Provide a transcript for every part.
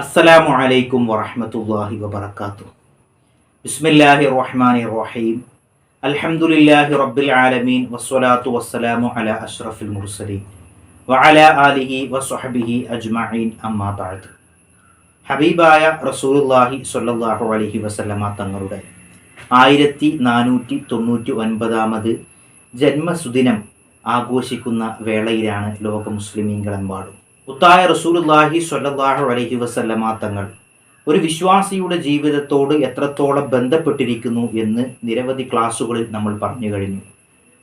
അസ്സലാമു അലൈക്കും വറഹ്മത്തുള്ളാഹി വബറകാത്തു. ബിസ്മില്ലാഹി റഹ്മാനി റഹീം. അൽഹംദുലില്ലാഹി റബ്ബിൽ ആലമീൻ. വസ്സലാത്തു വസ്സലാമു അലാ അഷ്റഫിൽ മുർസലീൻ. വഅലാ ആലിഹി വസ്വഹബിഹി അജ്മഈൻ. അമ്മാ ബഅദ്. ഹബീബായ റസൂലുള്ളാഹി സ്വല്ലല്ലാഹു അലൈഹി വസല്ലമ തങ്ങളുടെ ആയിരത്തി നാനൂറ്റി തൊണ്ണൂറ്റി ഒൻപതാമത് ജന്മസുദിനം ആഘോഷിക്കുന്ന വേളയിലാണ് ലോക മുസ്ലിമീങ്ങളെമ്പാടും മുത്തായ റസൂലുല്ലാഹി സ്വല്ലല്ലാഹു അലൈഹി വസല്ലമ തങ്ങൾ ഒരു വിശ്വാസിയുടെ ജീവിതത്തോട് എത്രത്തോളം ബന്ധപ്പെട്ടിരിക്കുന്നു എന്ന് നിരവധി ക്ലാസ്സുകളിൽ നമ്മൾ പറഞ്ഞു കഴിഞ്ഞു.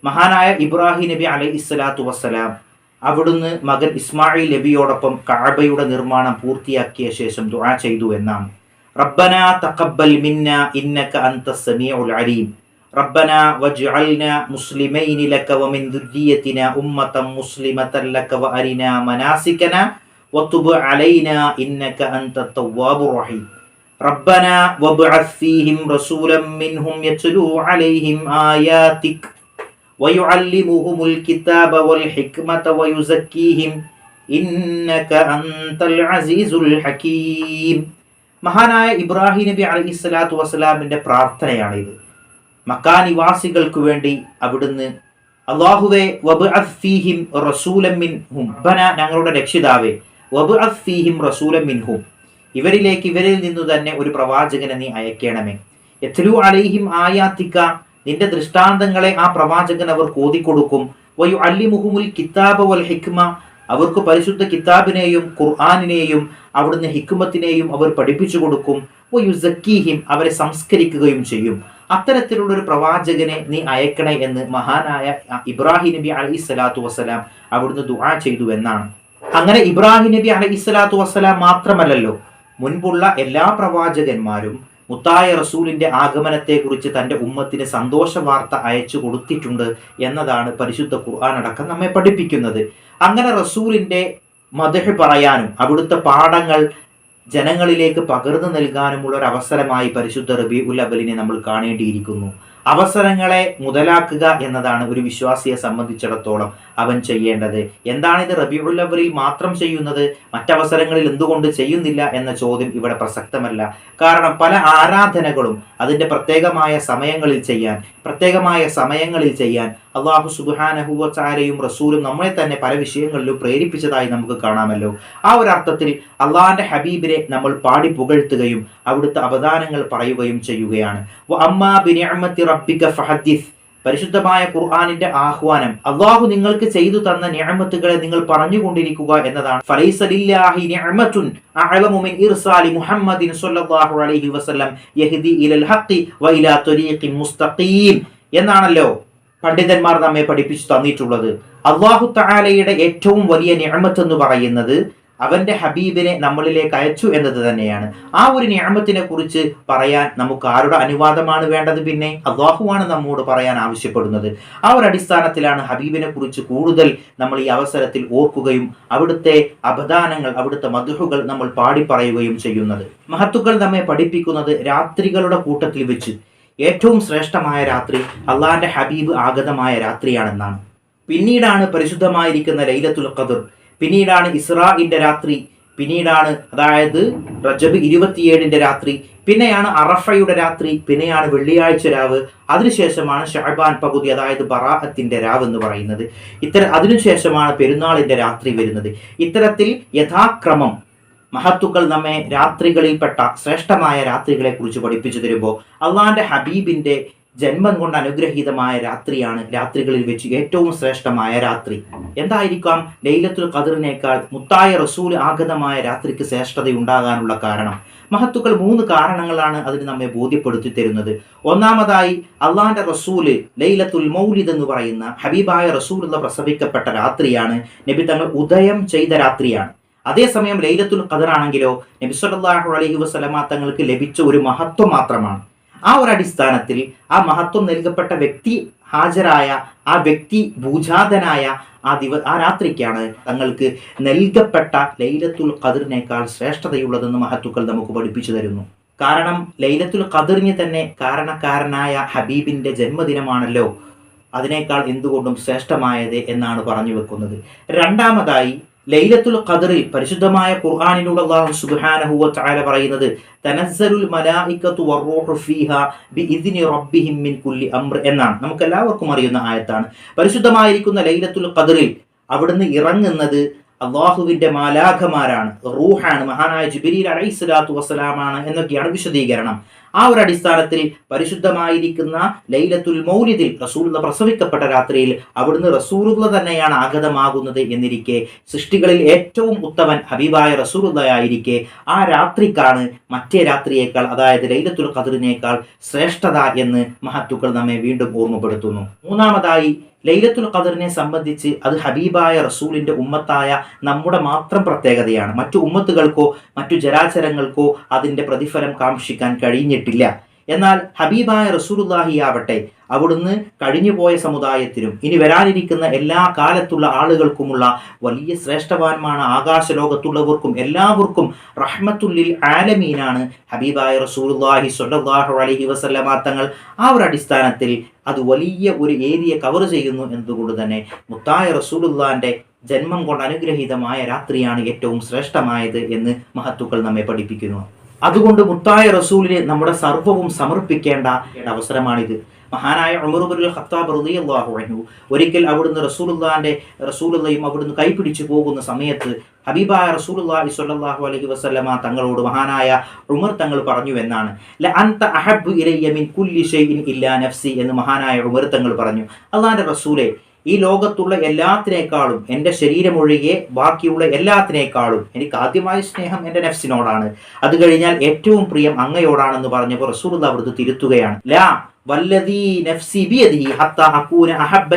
മഹാനായ ഇബ്രാഹിം നബി അലൈഹി ഇസ്ലാത്തു വസ്സലാം അവിടുന്ന് മകൻ ഇസ്മായിൽ നബിയോടൊപ്പം കാബയുടെ നിർമ്മാണം പൂർത്തിയാക്കിയ ശേഷം ദുആ ചെയ്തു എന്നാണ്. റബ്ബന തഖബ്ബൽ മിന്ന ഇന്നക അൻത സമീഉൽ അലീം ربنا واجعلنا مسلمين لك ومن ذريتنا أمة مسلمة لك وأرنا مناسكنا وتب علينا إنك أنت التواب الرحيم ربنا وابعث فيهم رسولا منهم يتلو عليهم آياتك ويعلمهم الكتاب والحكمة ويزكيهم إنك أنت العزيز الحكيم മഹാനായ ഇബ്രാഹിം നബി അലൈഹി സ്വലാത്തു വസ്സലാമിന്റെ പ്രാർത്ഥനയാണിത് മക്കാ നിവാസികൾക്ക് വേണ്ടി അവിടുന്ന് ബന ഞങ്ങളുടെ രക്ഷിതാവേ വബ് ഫീഹിം റസൂലം മിൻഹും. ഇവരിലേക്ക് ഇവരിൽ നിന്നു തന്നെ ഒരു പ്രവാചകനെ നീ അയക്കണമേ. എത്രയോ അലൈഹിം ആയാത്തിക്ക നിന്റെ ദൃഷ്ടാന്തങ്ങളെ ആ പ്രവാചകൻ അവർ കോതിക്കൊടുക്കും. വയു അല്ലിമുഹുമുൽ കിതാബ് വൽ ഹിക്മ അവർക്ക് പരിശുദ്ധ കിതാബിനെയും ഖുർആാനിനെയും അവിടുന്ന് ഹിക്മത്തിനെയും അവർ പഠിപ്പിച്ചു കൊടുക്കും. വയുസക്കീഹിം അവരെ സംസ്കരിക്കുകയും ചെയ്യും. അത്തരത്തിലുള്ള ഒരു പ്രവാചകനെ നീ അയക്കണേ എന്ന് മഹാനായ ഇബ്രാഹിം നബി അലൈഹി സ്വലാത്തു വസ്സലാം അവിടുന്ന് ദുആ ചെയ്തു എന്നാണ്. അങ്ങനെ ഇബ്രാഹിം നബി അലൈഹി സ്വലാത്തു വസ്സലാം മാത്രമല്ലല്ലോ മുൻപുള്ള എല്ലാ പ്രവാചകന്മാരും മുത്തായ റസൂലിന്റെ ആഗമനത്തെക്കുറിച്ച് തന്റെ ഉമ്മത്തിന് സന്തോഷ വാർത്ത അയച്ചു കൊടുത്തിട്ടുണ്ട് എന്നതാണ് പരിശുദ്ധ ഖുർആൻ അടക്കം നമ്മെ പഠിപ്പിക്കുന്നത്. അങ്ങനെ റസൂലിന്റെ മദഹ് പറയാനും അവിടുത്തെ പാഠങ്ങൾ ജനങ്ങളിലേക്ക് പകർന്നു നൽകാനുമുള്ള ഒരു അവസരമായി പരിശുദ്ധ റബി ഉൽ അബലിനെ നമ്മൾ കാണേണ്ടിയിരിക്കുന്നു. അവസരങ്ങളെ മുതലാക്കുക എന്നതാണ് ഒരു വിശ്വാസിയെ സംബന്ധിച്ചിടത്തോളം അവൻ ചെയ്യേണ്ടത്. എന്താണ് ഇത് റബിഉൽ അവലിൽ മാത്രം ചെയ്യുന്നത്? മറ്റവസരങ്ങളിൽ എന്തുകൊണ്ട് ചെയ്യുന്നില്ല എന്ന ചോദ്യം ഇവിടെ പ്രസക്തമല്ല. കാരണം പല ആരാധനകളും അതിന്റെ പ്രത്യേകമായ സമയങ്ങളിൽ ചെയ്യാൻ പ്രത്യേകമായ സമയങ്ങളിൽ ചെയ്യാൻ അള്ളാഹു സുബാനഹുവച്ചാരയും റസൂലും നമ്മളെ തന്നെ പല വിഷയങ്ങളിലും പ്രേരിപ്പിച്ചതായി നമുക്ക് കാണാമല്ലോ. ആ ഒരു അർത്ഥത്തിൽ അള്ളാഹിന്റെ ഹബീബിനെ നമ്മൾ പാടി പുകഴ്ത്തുകയും അവിടുത്തെ അവദാനങ്ങൾ പറയുകയും ചെയ്യുകയാണ്. പരിശുദ്ധമായ ഖുർആാനിന്റെ ആഹ്വാനം അള്ളാഹു നിങ്ങൾക്ക് ചെയ്തു തന്ന ഞാമത്തുകളെ നിങ്ങൾ പറഞ്ഞുകൊണ്ടിരിക്കുക എന്നതാണ്. എന്നാണല്ലോ പണ്ഡിതന്മാർ നമ്മെ പഠിപ്പിച്ചു തന്നിട്ടുള്ളത്. അള്ളാഹു തആലയുടെ ഏറ്റവും വലിയ ഞാമത്ത് എന്ന് പറയുന്നത് അവന്റെ ഹബീബിനെ നമ്മളിലേക്ക് അയച്ചു എന്നത് തന്നെയാണ്. ആ ഒരു ഞാമത്തിനെ കുറിച്ച് പറയാൻ നമുക്ക് ആരുടെ അനുവാദമാണ് വേണ്ടത് പിന്നെ? അള്ളാഹുവാണ് നമ്മോട് പറയാൻ ആവശ്യപ്പെടുന്നത്. ആ ഒരു അടിസ്ഥാനത്തിലാണ് ഹബീബിനെ കുറിച്ച് കൂടുതൽ നമ്മൾ ഈ അവസരത്തിൽ ഓർക്കുകയും അവിടുത്തെ അപദാനങ്ങൾ അവിടുത്തെ മധുഹുകൾ നമ്മൾ പാടി പറയുകയും ചെയ്യുന്നത്. മഹത്തുക്കൾ നമ്മെ പഠിപ്പിക്കുന്നത് രാത്രികളുടെ കൂട്ടത്തിൽ വെച്ച്. ഏറ്റവും ശ്രേഷ്ഠമായ രാത്രി അള്ളാഹിന്റെ ഹബീബ് ആഗതമായ രാത്രിയാണെന്നാണ്. പിന്നീടാണ് പരിശുദ്ധമായിരിക്കുന്ന ലൈലത്തുൽ ഖദർ പിന്നീടാണ് ഇസ്രാഇന്റെ രാത്രി പിന്നീടാണ് അതായത് റജബ് ഇരുപത്തിയേഴിന്റെ രാത്രി പിന്നെയാണ് അറഫയുടെ രാത്രി പിന്നെയാണ് വെള്ളിയാഴ്ച രാവ് അതിനുശേഷമാണ് ഷഹബാൻ പകുതി അതായത് ബറാഅത്തിന്റെ രാവ് എന്ന് പറയുന്നത്. ഇത്തര അതിനുശേഷമാണ് പെരുന്നാളിന്റെ രാത്രി വരുന്നത്. ഇത്തരത്തിൽ യഥാക്രമം മഹത്തുക്കൾ നമ്മെ രാത്രികളിൽപ്പെട്ട ശ്രേഷ്ഠമായ രാത്രികളെ കുറിച്ച് പഠിപ്പിച്ചു തരുമ്പോൾ അള്ളാന്റെ ഹബീബിന്റെ ജന്മം കൊണ്ട് അനുഗ്രഹീതമായ രാത്രിയാണ് രാത്രികളിൽ വെച്ച് ഏറ്റവും ശ്രേഷ്ഠമായ രാത്രി. എന്തായിരിക്കാം? ലൈലത്തുൽ ഖദറിനേക്കാൾ മുത്തായ റസൂൽ ആഗതമായ രാത്രിക്ക് ശ്രേഷ്ഠത ഉണ്ടാകാനുള്ള കാരണം. മഹത്തുക്കൾ മൂന്ന് കാരണങ്ങളാണ് അതിന് നമ്മെ ബോധ്യപ്പെടുത്തി തരുന്നത്. ഒന്നാമതായി അള്ളാന്റെ റസൂൽ ലൈലത്തുൽ മൗലിദ് എന്ന് പറയുന്ന ഹബീബായ റസൂൽ പ്രസവിക്കപ്പെട്ട രാത്രിയാണ്. നബി തങ്ങൾ ഉദയം ചെയ്ത രാത്രിയാണ്. അതേസമയം ലൈലത്തുൽ ഖദർ ആണെങ്കിലോ നബി സല്ലല്ലാഹു അലൈഹി വസല്ലമ തങ്ങൾക്ക് ലഭിച്ച ഒരു മഹത്വം മാത്രമാണ്. ആ ഒരു അടിസ്ഥാനത്തിൽ ആ മഹത്വം നൽകപ്പെട്ട വ്യക്തി ഹാജരായ ആ വ്യക്തി ഭൂജാതനായ ആ ദിവ ആ രാത്രിക്കാണ് തങ്ങൾക്ക് നൽകപ്പെട്ട ലൈലത്തുൽ ഖദറിനേക്കാൾ ശ്രേഷ്ഠതയുള്ളതെന്ന് മഹത്തുക്കൾ നമുക്ക് പഠിപ്പിച്ചു തരുന്നു. കാരണം ലൈലത്തുൽ ഖദറിന് തന്നെ കാരണക്കാരനായ ഹബീബിന്റെ ജന്മദിനമാണല്ലോ. അതിനേക്കാൾ എന്തുകൊണ്ടും ശ്രേഷ്ഠമായത് എന്നാണ് പറഞ്ഞു വെക്കുന്നത്. രണ്ടാമതായി ലൈലത്തുൽ ഖദറിൽ പരിശുദ്ധമായ ഖുർആാനിലൂടെ അല്ലാഹു സുബ്ഹാനഹു തആല പറയുന്നത് തനസ്സലുൽ മലായികത്തു വറൂഹു ഫീഹാ ബിഇദ്നി റബ്ബിഹിം മിൻ കുല്ലി അംർ എന്നാണ്. നമുക്ക് എല്ലാവർക്കും അറിയുന്ന ആയത്താണ്. പരിശുദ്ധമായിരിക്കുന്ന ലൈലത്തുൽ ഖദറിൽ അവിടുന്ന് ഇറങ്ങുന്നത് അള്ളാഹുവിന്റെ മാലാഖമാരാണ്. റൂഹാണ്. മഹാനായ ജുബിരി അലൈഹി സ്വലാത്തു വസ്സലാമാണ് എന്നൊക്കെയാണ് വിശദീകരണം. ആ ഒരു അടിസ്ഥാനത്തിൽ പരിശുദ്ധമായിരിക്കുന്ന ലൈലത്തുൽ മൗലിദിൽ റസൂലുള്ള പ്രസവിക്കപ്പെട്ട രാത്രിയിൽ അവിടുന്ന് റസൂലുള്ള തന്നെയാണ് ആഗതമാകുന്നത് എന്നിരിക്കെ സൃഷ്ടികളിൽ ഏറ്റവും ഉത്തമൻ ഹബീബായ റസൂലുള്ളയായിരിക്കെ ആ രാത്രിക്കാണ് മറ്റേ രാത്രിയേക്കാൾ അതായത് ലൈലത്തുൽ ഖദറിനേക്കാൾ ശ്രേഷ്ഠത എന്ന് മഹത്തുക്കൾ നമ്മെ വീണ്ടും ഓർമ്മപ്പെടുത്തുന്നു. മൂന്നാമതായി ലൈലത്തുൽ ഖദറിനെ സംബന്ധിച്ച് അത് ഹബീബായ റസൂലിന്റെ ഉമ്മത്തായ നമ്മുടെ മാത്രം പ്രത്യേകതയാണ്. മറ്റു ഉമ്മത്തുകൾക്കോ മറ്റു ജരാചരങ്ങൾക്കോ അതിന്റെ പ്രതിഫലം കാക്ഷിക്കാൻ കഴിഞ്ഞിട്ടില്ല. എന്നാൽ ഹബീബായ റസൂലുല്ലാഹി ആവട്ടെ അവിടുന്ന് കഴിഞ്ഞുപോയ സമുദായത്തിനും ഇനി വരാനിരിക്കുന്ന എല്ലാ കാലത്തുള്ള ആളുകൾക്കുമുള്ള വലിയ ശ്രേഷ്ഠവാന്മാണ് ആകാശ ലോകത്തുള്ളവർക്കും എല്ലാവർക്കും റഹ്മത്തുല്ലിൽ ആലമീനാണ് ഹബീബായ റസൂലുല്ലാഹി സ്വല്ലല്ലാഹു അലൈഹി വസല്ലമ തങ്ങൾ ആ ഒരു അടിസ്ഥാനത്തിൽ അത് വലിയ ഒരു ഏരിയ കവർ ചെയ്യുന്നു എന്നതുകൊണ്ട് തന്നെ മുത്തായ റസൂലുല്ലാന്റെ ജന്മം കൊണ്ട് അനുഗ്രഹീതമായ രാത്രിയാണ് ഏറ്റവും ശ്രേഷ്ഠമായത് എന്ന് മഹത്തുക്കൾ നമ്മെ പഠിപ്പിക്കുന്നു. അതുകൊണ്ട് മുത്തായ റസൂലിനെ നമ്മുടെ സർവവും സമർപ്പിക്കേണ്ട അവസരമാണിത്. മഹാനായ ഉമറുബുൽ ഖത്താബ് റളിയല്ലാഹു അൻഹു ഒരിക്കൽ അവിടുന്ന് റസൂലുള്ളാന്റെ റസൂലുള്ളയും അവിടുന്ന് കൈപിടിച്ചു പോകുന്ന സമയത്ത് ഹബീബായ റസൂലുള്ളാഹി സ്വല്ലല്ലാഹു അലൈഹി വസല്ലമ തങ്ങളോട് മഹാനായ ഉമർ തങ്ങൾ പറഞ്ഞു എന്നാണ്. ല അഹബ്ബു മിൻ കുല്ലി ഇല്ലാ നഫ്സി എന്ന് മഹാനായ ഉമർ തങ്ങൾ പറഞ്ഞു. അള്ളാന്റെ റസൂലെ ഈ ലോകത്തുള്ള എല്ലാത്തിനേക്കാളും എന്റെ ശരീരമൊഴികെ ബാക്കിയുള്ള എല്ലാത്തിനേക്കാളും എനിക്ക് ആദ്യമായ സ്നേഹം എന്റെ നഫ്സിനോടാണ്. അത് കഴിഞ്ഞാൽ ഏറ്റവും പ്രിയം അങ്ങയോടാണെന്ന് പറഞ്ഞപ്പോൾ റസൂർ അവിടുത്തെ തിരുത്തുകയാണ്. ലാ വല്ലതീ നഫ്സി ബിയദിഹി ഹത്ത അക്കൂന അഹബ്ബ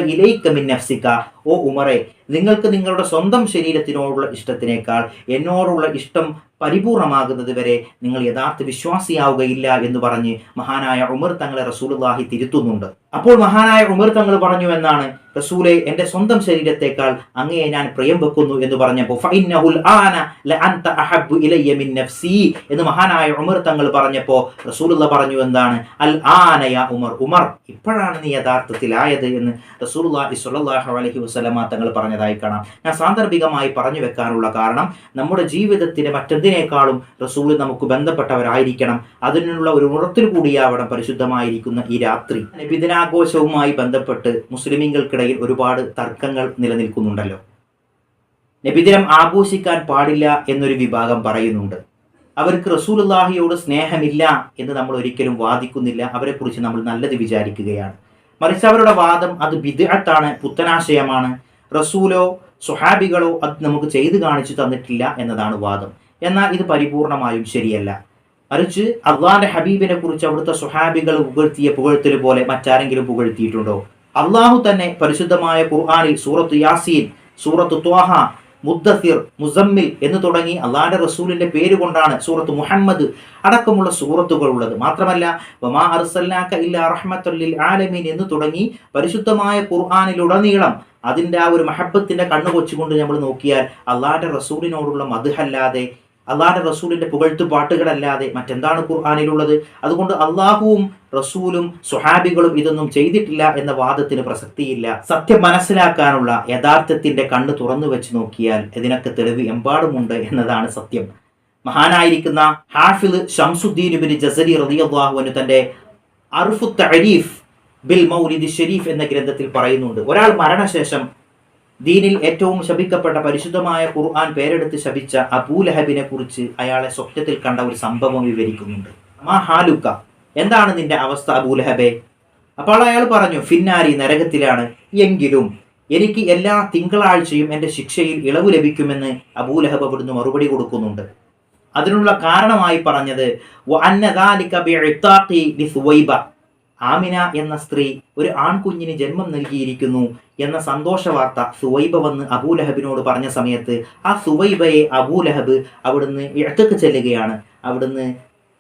മിൻ നഫ്സിക ഓ ഉമറെ നിങ്ങൾക്ക് നിങ്ങളുടെ സ്വന്തം ശരീരത്തിനോടുള്ള ഇഷ്ടത്തിനേക്കാൾ എന്നോടുള്ള ഇഷ്ടം പരിപൂർണമാകുന്നത് വരെ നിങ്ങൾ യഥാർത്ഥ വിശ്വാസിയാവുകയില്ല എന്ന് പറഞ്ഞ് മഹാനായ ഉമർ തങ്ങളെ റസൂലുള്ളാഹി തിരുത്തുന്നുണ്ട്. അപ്പോൾ മഹാനായ ഉമർ തങ്ങൾ പറഞ്ഞു എന്നാണ് റസൂലെ എന്റെ സ്വന്തം ശരീരത്തെക്കാൾ അങ്ങയെ ഞാൻ പ്രിയം വെക്കുന്നു എന്ന് പറഞ്ഞപ്പോൾ എന്ന് മഹാനായ ഉമർ തങ്ങൾ പറഞ്ഞപ്പോൾ റസൂലുള്ള പറഞ്ഞു എന്താണ് അൽ ആനയ ഉമർ ഉമർ ഇപ്പോഴാണ് നീ യഥാർത്ഥത്തിലായത് എന്ന് റസൂൽ അലഹി അലൈഹി വസല്ലമ തങ്ങൾ പറഞ്ഞതായി കാണാം. ഞാൻ സാന്ദർഭികമായി പറഞ്ഞു വെക്കാനുള്ള കാരണം നമ്മുടെ ജീവിതത്തിലെ മറ്റെന്തിനേക്കാളും റസൂൾ നമുക്ക് ബന്ധപ്പെട്ടവരായിരിക്കണം. അതിനുള്ള ഒരു ഉണർത്തിൽ കൂടിയാവണം പരിശുദ്ധമായിരിക്കുന്ന ഈ രാത്രി. നബിദിനാഘോഷവുമായി ബന്ധപ്പെട്ട് മുസ്ലിമീങ്ങൾക്കിടയിൽ ഒരുപാട് തർക്കങ്ങൾ നിലനിൽക്കുന്നുണ്ടല്ലോ. നബിദിനം ആഘോഷിക്കാൻ പാടില്ല എന്നൊരു വിഭാഗം പറയുന്നുണ്ട്. അവർക്ക് റസൂലുള്ളാഹിയോട് സ്നേഹമില്ല എന്ന് നമ്മൾ ഒരിക്കലും വാദിക്കുന്നില്ല. അവരെക്കുറിച്ച് നമ്മൾ നല്ലത് വിചാരിക്കുകയാണ്. മറിച്ച് അവരുടെ വാദം അത് ബിദ്അത്താണ് പുത്തനാശയമാണ്. റസൂലോ സുഹാബികളോ അത് നമുക്ക് ചെയ്തു കാണിച്ചു തന്നിട്ടില്ല എന്നതാണ് വാദം. എന്നാൽ ഇത് പരിപൂർണമായും ശരിയല്ല. മറിച്ച് അള്ളാന്റെ ഹബീബിനെ കുറിച്ച് അവിടുത്തെ സുഹാബികൾ പുകഴ്ത്തിയ പുകഴ്ത്തൽ പോലെ മറ്റാരെങ്കിലും പുകഴ്ത്തിയിട്ടുണ്ടോ? അള്ളാഹു തന്നെ പരിശുദ്ധമായ ഖുർആാനിൽ സൂറത്ത് യാസീൻ സൂറത്ത് ത്വാഹ മുദ്ദസിർ മുസമ്മിൽ എന്ന് തുടങ്ങി അള്ളാന്റെ റസൂലിന്റെ പേര് കൊണ്ടാണ് സൂറത്ത് മുഹമ്മദ് അടക്കമുള്ള സൂറത്തുകൾ ഉള്ളത്. മാത്രമല്ല വമാ ആലമീൻ എന്ന് തുടങ്ങി പരിശുദ്ധമായ ഖുർആാനിലുടനീളം അതിന്റെ ആ ഒരു മഹബത്തിന്റെ കണ്ണു കൊച്ചുകൊണ്ട് നമ്മൾ നോക്കിയാൽ അള്ളാന്റെ റസൂലിനോടുള്ള മധുഹല്ലാതെ അള്ളാന്റെ റസൂലിന്റെ പുകഴ്ത്തു പാട്ടുകളല്ലാതെ മറ്റെന്താണ് ഖുർആാനിലുള്ളത്? അതുകൊണ്ട് അള്ളാഹുവും റസൂലും സുഹാബികളും ഇതൊന്നും ചെയ്തിട്ടില്ല എന്ന വാദത്തിന് പ്രസക്തിയില്ല. സത്യം മനസ്സിലാക്കാനുള്ള യഥാർത്ഥത്തിന്റെ കണ്ണ് തുറന്നു വെച്ച് നോക്കിയാൽ ഇതിനൊക്കെ തെളിവ് എമ്പാടുമുണ്ട് എന്നതാണ് സത്യം. മഹാനായിരിക്കുന്ന ഹാഫിദ് ഷംസുദ്ദീൻ ബിൻ ജസരി റളിയല്ലാഹുവിന് തന്റെ അർഫു തരീഫ് ബിൽ മൗലിദ് ഷെരീഫ് എന്ന ഗ്രന്ഥത്തിൽ പറയുന്നുണ്ട്. ഒരാൾ മരണശേഷം ദീനിൽ ഏറ്റവും ശപിക്കപ്പെട്ട പരിശുദ്ധമായ ഖുർആൻ പേരെടുത്ത് ശപിച്ച അബൂലഹബിനെ കുറിച്ച് അയാളെ സ്വപ്നത്തിൽ കണ്ട ഒരു സംഭവം വിവരിക്കുന്നുണ്ട്. മാ ഹാലുക്ക എന്താണ് നിന്റെ അവസ്ഥ അബൂലഹബെ അപ്പോൾ അയാൾ പറഞ്ഞു ഫിന്നാരി നരകത്തിലാണ്. എങ്കിലും എനിക്ക് എല്ലാ തിങ്കളാഴ്ചയും എന്റെ ശിക്ഷയിൽ ഇളവ് ലഭിക്കുമെന്ന് അബൂലഹബ് അവിടുന്ന് മറുപടി കൊടുക്കുന്നുണ്ട്. അതിനുള്ള കാരണമായി പറഞ്ഞത് ആമിന എന്ന സ്ത്രീ ഒരു ആൺകുഞ്ഞിന് ജന്മം നൽകിയിരിക്കുന്നു എന്ന സന്തോഷ വാർത്ത സുവൈബ വന്ന് അബൂലഹബിനോട് പറഞ്ഞ സമയത്ത് ആ സുവൈബയെ അബൂലഹബ് അവിടുന്ന് ഇഴക്കു ചെല്ലുകയാണ്. അവിടുന്ന്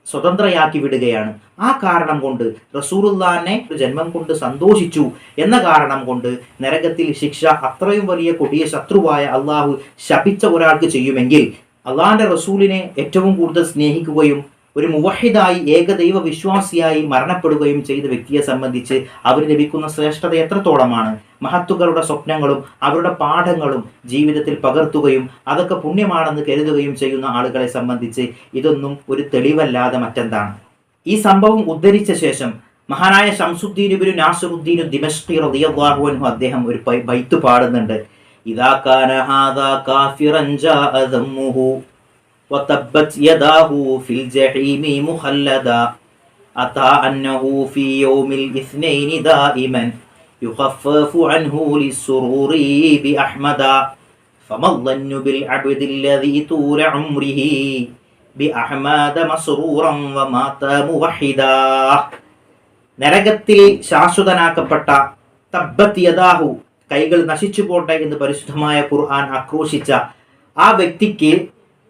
സ്വതന്ത്രയാക്കി വിടുകയാണ്. ആ കാരണം കൊണ്ട് റസൂറുല്ലാനെ ജന്മം കൊണ്ട് സന്തോഷിച്ചു എന്ന കാരണം കൊണ്ട് നരകത്തിൽ ശിക്ഷ അത്രയും വലിയ കൊടിയ ശത്രുവായ അള്ളാഹു ശപിച്ച ഒരാൾക്ക് ചെയ്യുമെങ്കിൽ അള്ളാഹിന്റെ റസൂലിനെ ഏറ്റവും കൂടുതൽ സ്നേഹിക്കുകയും ഒരു മുവഹിദായി ഏകദൈവ വിശ്വാസിയായി മരണപ്പെടുകയും ചെയ്ത വ്യക്തിയെ സംബന്ധിച്ച് അവർ ലഭിക്കുന്ന ശ്രേഷ്ഠത എത്രത്തോളമാണ്? മഹത്തുക്കളുടെ സ്വപ്നങ്ങളും അവരുടെ പാഠങ്ങളും ജീവിതത്തിൽ പകർത്തുകയും അതൊക്കെ പുണ്യമാണെന്ന് കരുതുകയും ചെയ്യുന്ന ആളുകളെ സംബന്ധിച്ച് ഇതൊന്നും ഒരു തെളിവല്ലാതെ മറ്റെന്താണ്? ഈ സംഭവം ഉദ്ധരിച്ച ശേഷം മഹാനായ ഷംസുദ്ദീൻ ഇബ്നു നാസുദ്ദീനു ദിമഷ്കി റളിയല്ലാഹു അൻഹു അദ്ദേഹം ഒരു ബൈത്ത് പാടുന്നുണ്ട്. ഇദാ കാന ഹാദാ കാഫിറൻ وتبت يداه في الجحيم مخلدا أتى أنه في يوم الاثنين دائما يخفف عنه للسرور بأحمدا فما الظن بالعبد الذي طول عمره بأحمد مسرورا ومات موحدا നരകത്തിൽ ശാശ്വതനാക്കപ്പെട്ട തബ്ബത്ത് യദാഹു കൈകൾ നശിച്ചു പോട്ടെ എന്ന് പരിശുദ്ധമായ ഖുർആൻ ആക്രോശിച്ച ആ വ്യക്തിക്ക്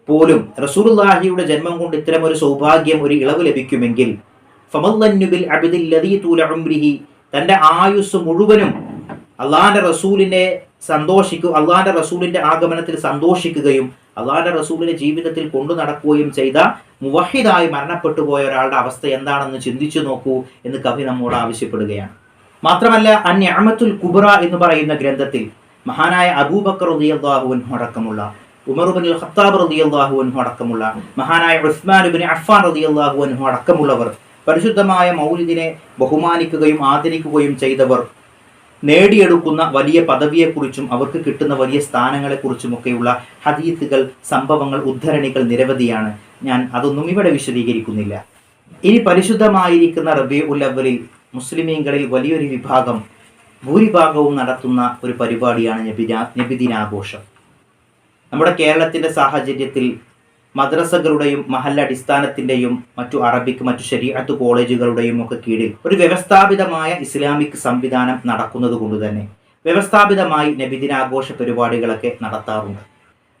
പോലും റസൂർലാഹിയുടെ ജന്മം കൊണ്ട് ഇത്തരം ഒരു സൗഭാഗ്യം ഒരു ഇളവ് ലഭിക്കുമെങ്കിൽ ഫമല്ലന്നുബിൽ അബ്ദിൽ ലദീ തൂല ഉംരിഹി തന്റെ ആയുസ് മുഴുവനും അള്ളാന്റെ റസൂലിനെ സന്തോഷിക്കുക അള്ളാന്റെ റസൂലിന്റെ ആഗമനത്തിൽ സന്തോഷിക്കുകയും അള്ളാന്റെ റസൂലിന്റെ ജീവിതത്തിൽ കൊണ്ടു നടക്കുകയും ചെയ്ത മുവഹിദായി മരണപ്പെട്ടു പോയ ഒരാളുടെ അവസ്ഥ എന്താണെന്ന് ചിന്തിച്ചു നോക്കൂ എന്ന് കവി നമ്മോട് ആവശ്യപ്പെടുകയാണ്. മാത്രമല്ല അന്യമത്തുൽ കുബ്ര എന്ന് പറയുന്ന ഗ്രന്ഥത്തിൽ മഹാനായ അബൂബക്കർ റളിയല്ലാഹുവിൻഹു അടക്കമുള്ള ഉമറുബിൻ ഖത്താബ് റളിയല്ലാഹു അൻഹു അടക്കമുള്ള മഹാനായ ഉസ്മാൻ ബിൻ അഫ്ഫാൻ അള്ളാഹു അൻഹു അടക്കമുള്ളവർ പരിശുദ്ധമായ മൗലിദിനെ ബഹുമാനിക്കുകയും ആദരിക്കുകയും ചെയ്തവർ നേടിയെടുക്കുന്ന വലിയ പദവിയെക്കുറിച്ചും അവർക്ക് കിട്ടുന്ന വലിയ സ്ഥാനങ്ങളെക്കുറിച്ചുമൊക്കെയുള്ള ഹദീത്തുകൾ സംഭവങ്ങൾ ഉദ്ധരണികൾ നിരവധിയാണ്. ഞാൻ അതൊന്നും ഇവിടെ വിശദീകരിക്കുന്നില്ല. ഇനി പരിശുദ്ധമായിരിക്കുന്ന റബി ഉൽ മുസ്ലിമീങ്ങളിൽ വലിയൊരു വിഭാഗം ഭൂരിഭാഗവും നടത്തുന്ന ഒരു പരിപാടിയാണ് നബിദിന നബിദിനാഘോഷം. നമ്മുടെ കേരളത്തിന്റെ സാഹചര്യത്തിൽ മദ്രസകളുടെയും മഹല്ല അടിസ്ഥാനത്തിന്റെയും മറ്റു അറബിക് മറ്റു ശരീഅത്ത് കോളേജുകളുടെയും ഒക്കെ കീഴിൽ ഒരു വ്യവസ്ഥാപിതമായ ഇസ്ലാമിക് സംവിധാനം നടക്കുന്നത് കൊണ്ട് തന്നെ വ്യവസ്ഥാപിതമായി നബിദിനാഘോഷ പരിപാടികളൊക്കെ നടത്താറുണ്ട്.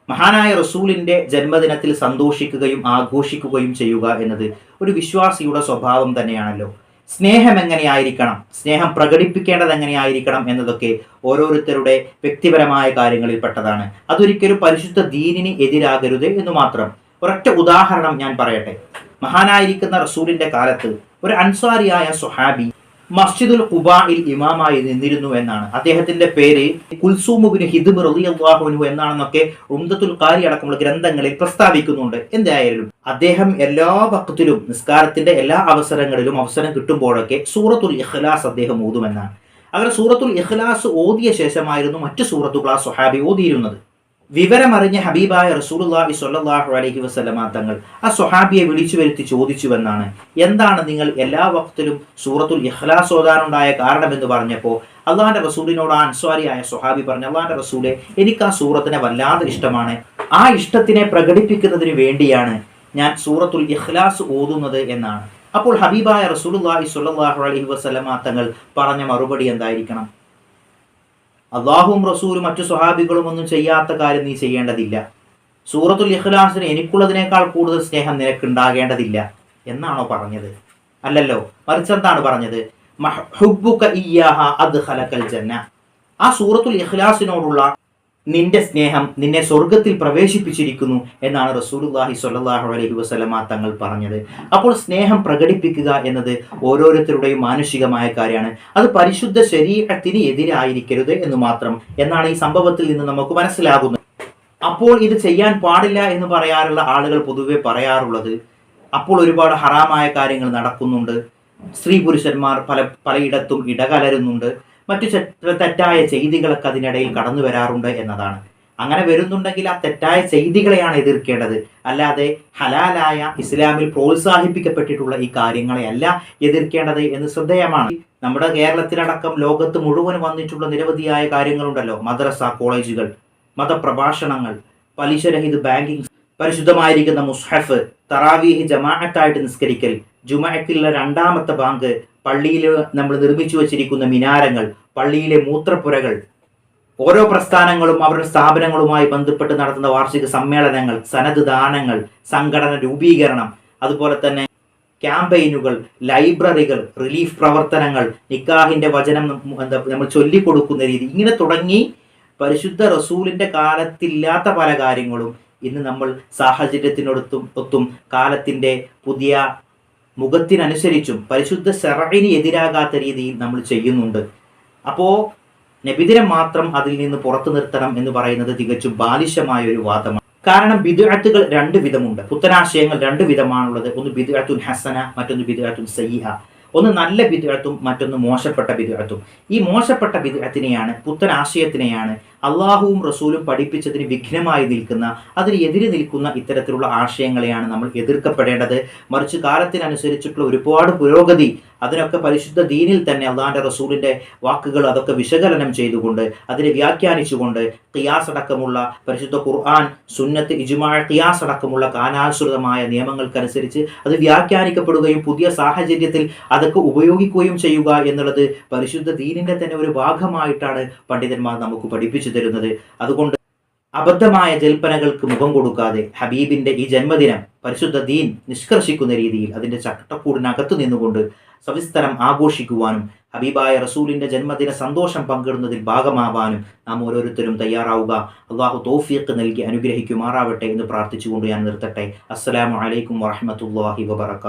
മഹാനായ റസൂലിന്റെ ജന്മദിനത്തിൽ സന്തോഷിക്കുകയും ആഘോഷിക്കുകയും ചെയ്യുക എന്നത് ഒരു വിശ്വാസിയുടെ സ്വഭാവം തന്നെയാണല്ലോ. സ്നേഹം എങ്ങനെയായിരിക്കണം സ്നേഹം പ്രകടിപ്പിക്കേണ്ടത് എങ്ങനെയായിരിക്കണം എന്നതൊക്കെ ഓരോരുത്തരുടെ വ്യക്തിപരമായ കാര്യങ്ങളിൽ പെട്ടതാണ് അതൊരിക്കലും പരിശുദ്ധ ദീനിന് എതിരാകരുത് എന്ന് മാത്രം. ഒരൊറ്റ ഉദാഹരണം ഞാൻ പറയട്ടെ. മഹാനായിരിക്കുന്ന റസൂലിന്റെ കാലത്ത് ഒരു അൻസാരിയായ സുഹാബി മസ്ജിദുൽ ഖുബായിൽ ഇമാമായി നിന്നിരുന്നു എന്നാണ്. അദ്ദേഹത്തിന്റെ പേര് കുൽസൂമുബിന് ഹിദുബ് റളിയല്ലാഹുവിനു എന്നാണെന്നൊക്കെ ഉംദത്തുൽ കാരി അടക്കമുള്ള ഗ്രന്ഥങ്ങളിൽ പ്രസ്താവിക്കുന്നുണ്ട്. എന്തായാലും അദ്ദേഹം എല്ലാ പക്കത്തിലും നിസ്കാരത്തിന്റെ എല്ലാ അവസരങ്ങളിലും അവസരം കിട്ടുമ്പോഴൊക്കെ സൂറത്തുൽ ഇഖ്ലാസ് അദ്ദേഹം ഓതുമെന്നാണ്. അങ്ങനെ സൂറത്തുൽ ഇഖ്ലാസ് ഓതിയ ശേഷമായിരുന്നു മറ്റു സൂറത്തുകൾ ആ സുഹാബി ഓതിയിരുന്നത്. വിവരമറിഞ്ഞ ഹബീബായ റസൂലുള്ളാഹി സ്വല്ലല്ലാഹു അലൈഹി വസല്ലമ തങ്ങൾ ആ സ്വഹാബിയെ വിളിച്ചു വരുത്തി ചോദിച്ചുവെന്നാണ്. എന്താണ് നിങ്ങൾ എല്ലാ വക്തിലും സൂറത്തുൽ ഇഖ്ലാസ് ഓതാനുണ്ടായ കാരണമെന്ന് പറഞ്ഞപ്പോൾ അള്ളാഹാന്റെ റസൂലിനോട് ആ അൻസ്വാരിയായ സ്വഹാബി പറഞ്ഞു അള്ളാഹാന്റെ റസൂലെ എനിക്ക് ആ സൂറത്തിനെ വല്ലാതെ ഇഷ്ടമാണ്. ആ ഇഷ്ടത്തിനെ പ്രകടിപ്പിക്കുന്നതിന് വേണ്ടിയാണ് ഞാൻ സൂറത്തുൽ ഇഖ്ലാസ് ഓതുന്നത് എന്നാണ്. അപ്പോൾ ഹബീബായ റസൂലുള്ളാഹി സ്വല്ലല്ലാഹു അലൈഹി വസല്ലമ തങ്ങൾ പറഞ്ഞ മറുപടി എന്തായിരിക്കണം? അള്ളാഹും റസൂലും മറ്റു സ്വഹാബികളും ഒന്നും ചെയ്യാത്ത കാര്യം നീ ചെയ്യേണ്ടതില്ല. സൂറത്തുൽ ഇഖ്ലാസിന് എനിക്കുള്ളതിനേക്കാൾ കൂടുതൽ സ്നേഹം നിനക്കുണ്ടാകേണ്ടതില്ല എന്നാണോ പറഞ്ഞത്? അല്ലല്ലോ മറിച്ച് എന്താണ് പറഞ്ഞത്? ഇയ്യാഹ അദ്ഖലകൽ ജന്ന. ആ സൂറത്തുൽ ഇഖ്ലാസിനോടുള്ള നിന്റെ സ്നേഹം നിന്നെ സ്വർഗത്തിൽ പ്രവേശിപ്പിച്ചിരിക്കുന്നു എന്നാണ് റസൂലുള്ളാഹി സ്വല്ലല്ലാഹു അലൈഹി വസ്ലമ തങ്ങൾ പറഞ്ഞത്. അപ്പോൾ സ്നേഹം പ്രകടിപ്പിക്കുക എന്നത് ഓരോരുത്തരുടെയും മാനുഷികമായ കാര്യമാണ്. അത് പരിശുദ്ധ ശരീരത്തിന് എതിരായിരിക്കരുത് എന്ന് മാത്രം എന്നാണ് ഈ സംഭവത്തിൽ നിന്ന് നമുക്ക് മനസ്സിലാകുന്നത്. അപ്പോൾ ഇത് ചെയ്യാൻ പാടില്ല എന്ന് പറയാറുള്ള ആളുകൾ പൊതുവെ പറയാറുള്ളത് അപ്പോൾ ഒരുപാട് ഹറാമായ കാര്യങ്ങൾ നടക്കുന്നുണ്ട്. സ്ത്രീ പുരുഷന്മാർ പല പലയിടത്തും ഇടകലരുന്നുണ്ട്. മറ്റു തെറ്റായ ചെയ്തികളൊക്കെ അതിനിടയിൽ കടന്നു വരാറുണ്ട് എന്നതാണ്. അങ്ങനെ വരുന്നുണ്ടെങ്കിൽ ആ തെറ്റായ ചെയ്തികളെയാണ് എതിർക്കേണ്ടത്. അല്ലാതെ ഹലാലായ ഇസ്ലാമിൽ പ്രോത്സാഹിപ്പിക്കപ്പെട്ടിട്ടുള്ള ഈ കാര്യങ്ങളെ അല്ല എതിർക്കേണ്ടത് എന്ന് ശ്രദ്ധേയമാണ്. നമ്മുടെ കേരളത്തിലടക്കം ലോകത്ത് മുഴുവൻ വന്നിട്ടുള്ള നിരവധിയായ കാര്യങ്ങളുണ്ടല്ലോ. മദ്രസ കോളേജുകൾ മതപ്രഭാഷണങ്ങൾ പലിശരഹിത ബാങ്കിങ് പരിശുദ്ധമായിരിക്കുന്ന മുസ്ഹഫ് തറാവീഹ് ജമാഅത്തായിട്ട് നിസ്കരിക്കൽ ജുമാഅത്തിലുള്ള രണ്ടാമത്തെ ബാങ്ക് പള്ളിയിൽ നമ്മൾ നിർമ്മിച്ചു വച്ചിരിക്കുന്ന മിനാരങ്ങൾ പള്ളിയിലെ മൂത്രപ്പുരകൾ ഓരോ പ്രസ്ഥാനങ്ങളും അവരുടെ സ്ഥാപനങ്ങളുമായി ബന്ധപ്പെട്ട് നടത്തുന്ന വാർഷിക സമ്മേളനങ്ങൾ സനത് ദാനങ്ങൾ സംഘടന രൂപീകരണം അതുപോലെ തന്നെ ക്യാമ്പയിനുകൾ ലൈബ്രറികൾ റിലീഫ് പ്രവർത്തനങ്ങൾ നിക്കാഹിന്റെ വചനം എന്താ നമ്മൾ ചൊല്ലിക്കൊടുക്കുന്ന രീതി. ഇങ്ങനെ തുടങ്ങി പരിശുദ്ധ റസൂലിന്റെ കാലത്തില്ലാത്ത പല കാര്യങ്ങളും ഇന്ന് നമ്മൾ സാഹചര്യത്തിനൊടുത്തും ഒത്തും കാലത്തിന്റെ പുതിയ മുഖത്തിനനുസരിച്ചും പരിശുദ്ധ സെറയിന് എതിരാകാത്ത രീതിയിൽ നമ്മൾ ചെയ്യുന്നുണ്ട്. അപ്പോൾ നബിദിനം മാത്രം അതിൽ നിന്ന് പുറത്തു നിർത്തണം എന്ന് പറയുന്നത് തികച്ചും ബാലിശമായ ഒരു വാദമാണ്. കാരണം ബിദുഅത്തുകൾ രണ്ട് വിധമുണ്ട്. പുത്തനാശയങ്ങൾ രണ്ട് വിധമാണുള്ളത്. ഒന്ന് ബിദുഅത്തുൻ ഹസന മറ്റൊന്ന് ബിദുഅത്തുൻ സയ്യഹ. ഒന്ന് നല്ല ബിദുഅത്തും മറ്റൊന്ന് മോശപ്പെട്ട ബിദുഅത്തും. ഈ മോശപ്പെട്ട ബിദുഅത്തിനെയാണ് പുത്തൻ ആശയത്തിനെയാണ് അള്ളാഹുവും റസൂലും പഠിപ്പിച്ചതിന് വിഘ്നമായി നിൽക്കുന്ന അതിനെതിരെ നിൽക്കുന്ന ഇത്തരത്തിലുള്ള ആശയങ്ങളെയാണ് നമ്മൾ എതിർക്കപ്പെടേണ്ടത്. മറിച്ച് കാലത്തിനനുസരിച്ചിട്ടുള്ള ഒരുപാട് പുരോഗതി അതിനൊക്കെ പരിശുദ്ധ ദീനിൽ തന്നെ അള്ളാഹാന്റെ റസൂലിന്റെ വാക്കുകൾ അതൊക്കെ വിശകലനം ചെയ്തുകൊണ്ട് അതിനെ വ്യാഖ്യാനിച്ചുകൊണ്ട് ഖിയാസ് അടക്കമുള്ള പരിശുദ്ധ ഖുർആൻ സുന്നത്ത് ഇജുമാ ഖിയാസ് അടക്കമുള്ള കാനാനുസൃതമായ നിയമങ്ങൾക്കനുസരിച്ച് അത് വ്യാഖ്യാനിക്കപ്പെടുകയും പുതിയ സാഹചര്യത്തിൽ അതൊക്കെ ഉപയോഗിക്കുകയും ചെയ്യുക എന്നുള്ളത് പരിശുദ്ധ ദീനിന്റെ തന്നെ ഒരു ഭാഗമായിട്ടാണ് പണ്ഡിതന്മാർ നമുക്ക് പഠിപ്പിച്ചു തരുന്നത്. അതുകൊണ്ട് അബദ്ധമായ ജൽപ്പനകൾക്ക് മുഖം കൊടുക്കാതെ ഹബീബിന്റെ ഈ ജന്മദിനം പരിശുദ്ധ ദീൻ നിഷ്കർഷിക്കുന്ന രീതിയിൽ അതിന്റെ ചട്ടക്കൂടിനകത്തു നിന്നുകൊണ്ട് സവിസ്തരം ആഘോഷിക്കുവാനും ഹബീബായ റസൂലിന്റെ ജന്മദിന സന്തോഷം പങ്കിടുന്നതിൽ ഭാഗമാവാനും നാം ഓരോരുത്തരും തയ്യാറാവുക. അള്ളാഹു തോഫിയക്ക് നൽകി അനുഗ്രഹിക്കുമാറാവട്ടെ എന്ന് പ്രാർത്ഥിച്ചുകൊണ്ട് ഞാൻ നിർത്തട്ടെ. അസ്സലാമു അലൈക്കും വാഹമത്തല്ലാഹി വബർക്കാത്തു